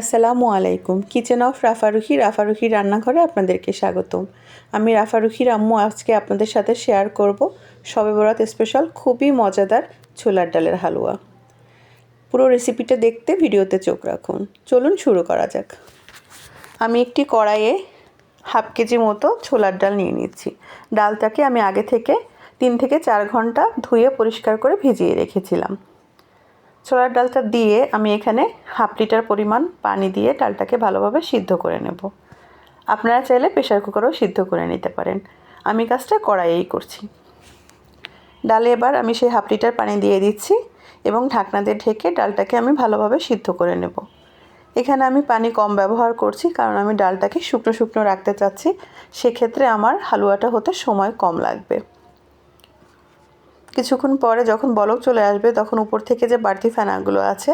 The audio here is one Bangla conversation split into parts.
আসসালামু আলাইকুম। কিচেন অফ রাফারুহি রাফারুহি রান্নাঘরে আপনাদেরকে স্বাগতম। আমি রাফারুহির আম্মু আজকে আপনাদের সাথে শেয়ার করব সবে বরাত স্পেশাল খুবই মজাদার ছোলার ডালের হালুয়া। পুরো রেসিপিটা দেখতে, ভিডিওতে চোখ রাখুন। চলুন শুরু করা যাক। আমি একটি কড়াইয়ে হাফ কেজি মতো ছোলার ডাল নিয়ে নিচ্ছি। ডালটাকে আমি আগে থেকে তিন থেকে চার ঘণ্টা ধুয়ে পরিষ্কার করে ভিজিয়ে রেখেছিলাম। ছোলার ডালটা দিয়ে আমি এখানে হাফ লিটার পরিমাণ পানি দিয়ে ডালটাকে ভালোভাবে সিদ্ধ করে নেব। আপনারা চাইলে প্রেশার কুকারও সিদ্ধ করে নিতে পারেন। আমি কাজটা কড়াইয়েই করছি। ডালে এবার আমি সেই হাফ লিটার পানি দিয়ে দিচ্ছি এবং ঢাকনা দিয়ে ঢেকে ডালটাকে আমি ভালোভাবে সিদ্ধ করে নেব। এখানে আমি পানি কম ব্যবহার করছি কারণ আমি ডালটাকে শুকনো শুকনো রাখতে চাচ্ছি। সেক্ষেত্রে আমার হালুয়াটা হতে সময় কম লাগবে। কিছুক্ষণ পরে যখন বলক চলে আসবে, তখন উপর থেকে যে বাড়তি ফেনাগুলো আছে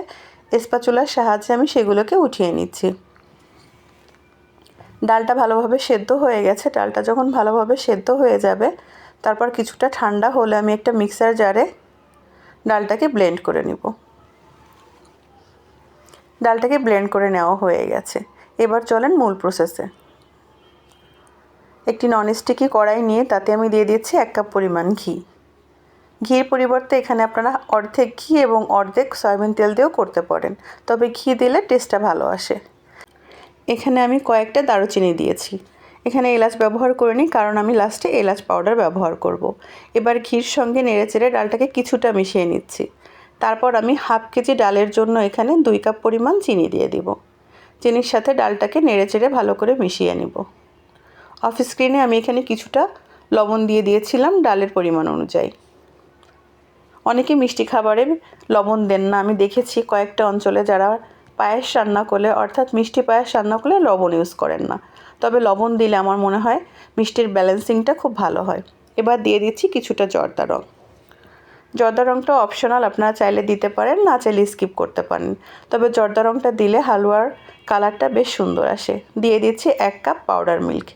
এসপাচুলার সাহায্যে আমি সেগুলোকে উঠিয়ে নিচ্ছি। ডালটা ভালোভাবে সেদ্ধ হয়ে গেছে। ডালটা যখন ভালোভাবে সেদ্ধ হয়ে যাবে, তারপর কিছুটা ঠান্ডা হলে আমি একটা মিক্সার জারে ডালটাকে ব্লেন্ড করে নিব। ডালটাকে ব্লেন্ড করে নেওয়া হয়ে গেছে। এবার চলেন মূল প্রসেসে। একটি ননস্টিকি কড়াই নিয়ে তাতে আমি দিয়ে দিচ্ছি এক কাপ পরিমাণ ঘি। ঘির পরিবর্তে এখানে আপনারা অর্ধেক ঘি এবং অর্ধেক সয়াবিন তেল দিয়েও করতে পারেন। তবে ঘি দিলে টেস্টটা ভালো আসে। এখানে আমি কয়েকটা দারুচিনি দিয়েছি। এখানে এলাচ ব্যবহার করিনি কারণ আমি লাস্টে এলাচ পাউডার ব্যবহার করব। এবার ঘির সঙ্গে নেড়ে চেড়ে ডালটাকে কিছুটা মিশিয়ে নিচ্ছি। তারপর আমি হাফ কেজি ডালের জন্য এখানে দুই কাপ পরিমাণ চিনি দিয়ে দিব। চিনির সাথে ডালটাকে নেড়ে চেড়ে ভালো করে মিশিয়ে নিব। অফ স্ক্রিনে আমি এখানে কিছুটা লবণ দিয়ে দিয়েছিলাম ডালের পরিমাণ অনুযায়ী। অনেকে মিষ্টি খাবারে লবণ দেন না। আমি দেখেছি কয়েকটা অঞ্চলে যারা পায়েস রান্না করলে, অর্থাৎ মিষ্টি পায়েস রান্না করলে লবণ ইউজ করেন না। তবে লবণ দিলে আমার মনে হয় মিষ্টির ব্যালেন্সিংটা খুব ভালো হয়। এবার দিয়ে দিচ্ছি কিছুটা জর্দা রঙ জর্দা রঙটা অপশনাল আপনারা চাইলে দিতে পারেন, না চাইলে স্কিপ করতে পারেন। তবে জর্দা রঙটা দিলে হালুয়ার কালারটা বেশ সুন্দর আসে। দিয়ে দিচ্ছি এক কাপ পাউডার মিল্ক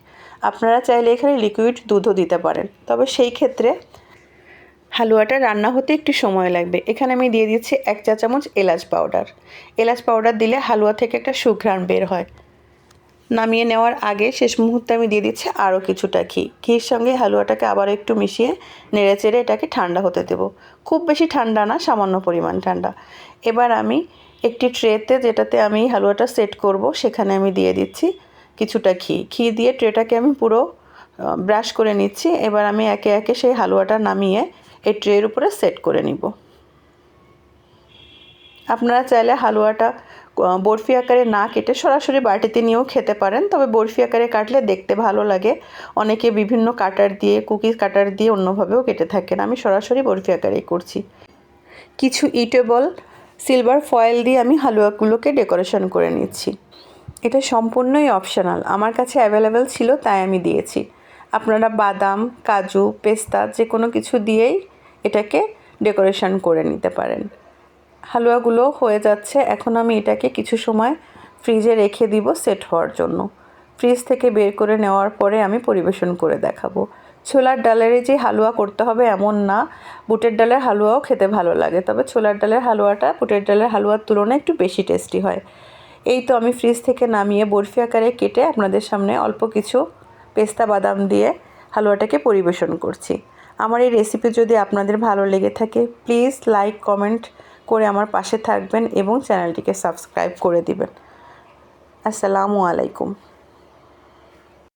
আপনারা চাইলে এখানে লিকুইড দুধও দিতে পারেন। তবে সেই ক্ষেত্রে হালুয়াটা রান্না হতে একটু সময় লাগবে। এখানে আমি দিয়ে দিচ্ছি এক চা চামচ এলাচ পাউডার। এলাচ পাউডার দিলে হালুয়া থেকে একটা সুঘ্রাণ বের হয়। নামিয়ে নেওয়ার আগে শেষ মুহূর্তে আমি দিয়ে দিচ্ছি আরও কিছুটা ঘি। ঘির সঙ্গে হালুয়াটাকে আবার একটু মিশিয়ে নেড়ে চেড়ে এটাকে ঠান্ডা হতে দেব। খুব বেশি ঠান্ডা না, সামান্য পরিমাণ ঠান্ডা। এবার আমি একটি ট্রেতে যেটাতে আমি হালুয়াটা সেট করব, সেখানে আমি দিয়ে দিচ্ছি কিছুটা ঘি। ঘি দিয়ে ট্রেটাকে আমি পুরো ব্রাশ করে নিচ্ছি। এবার আমি একে একে সেই হালুয়াটা নামিয়ে এই ট্রের উপরে সেট করে নিব। আপনারা চাইলে হালুয়াটা বরফি আকারে না কেটে সরাসরি বাটিতে নিয়েও খেতে পারেন, তবে বরফি আকারে কাটলে দেখতে ভালো লাগে। অনেকে বিভিন্ন কাটার দিয়ে, কুকিজ কাটার দিয়ে অন্যভাবেও কেটে থাকেন। আমি সরাসরি বরফি আকারেই করছি। কিছু ইটেবল সিলভার ফয়েল দিয়ে আমি হালুয়াগুলোকে ডেকোরেশন করে নিচ্ছি। এটা সম্পূর্ণই অপশনাল আমার কাছে অ্যাভেলেবেল ছিল, তাই আমি দিয়েছি। আপনারা বাদাম, কাজু, পেস্তা যে কোনো কিছু দিয়েই এটাকে ডেকোরেশন করে নিতে পারেন। হালুয়াগুলো হয়ে যাচ্ছে। এখন আমি এটাকে কিছু সময় ফ্রিজে রেখে দিব সেট হওয়ার জন্য। ফ্রিজ থেকে বের করে নেওয়ার পরে আমি পরিবেশন করে দেখাবো। ছোলার ডালের যে হালুয়া করতে হবে এমন না। বুটের ডালের হালুয়াও খেতে ভালো লাগে। তবে ছোলার ডালের হালুয়াটা বুটের ডালের হালুয়ার তুলনায় একটু বেশি টেস্টি হয়। এই তো আমি ফ্রিজ থেকে নামিয়ে বরফি আকারে কেটে আপনাদের সামনে অল্প কিছু পেস্তা বাদাম দিয়ে হালুয়াটাকে পরিবেশন করছি। আমার এই রেসিপি যদি আপনাদের ভালো লেগে থাকে প্লিজ লাইক কমেন্ট করে আমার পাশে থাকবেন এবং চ্যানেলটিকে সাবস্ক্রাইব করে দিবেন। আসসালামু আলাইকুম।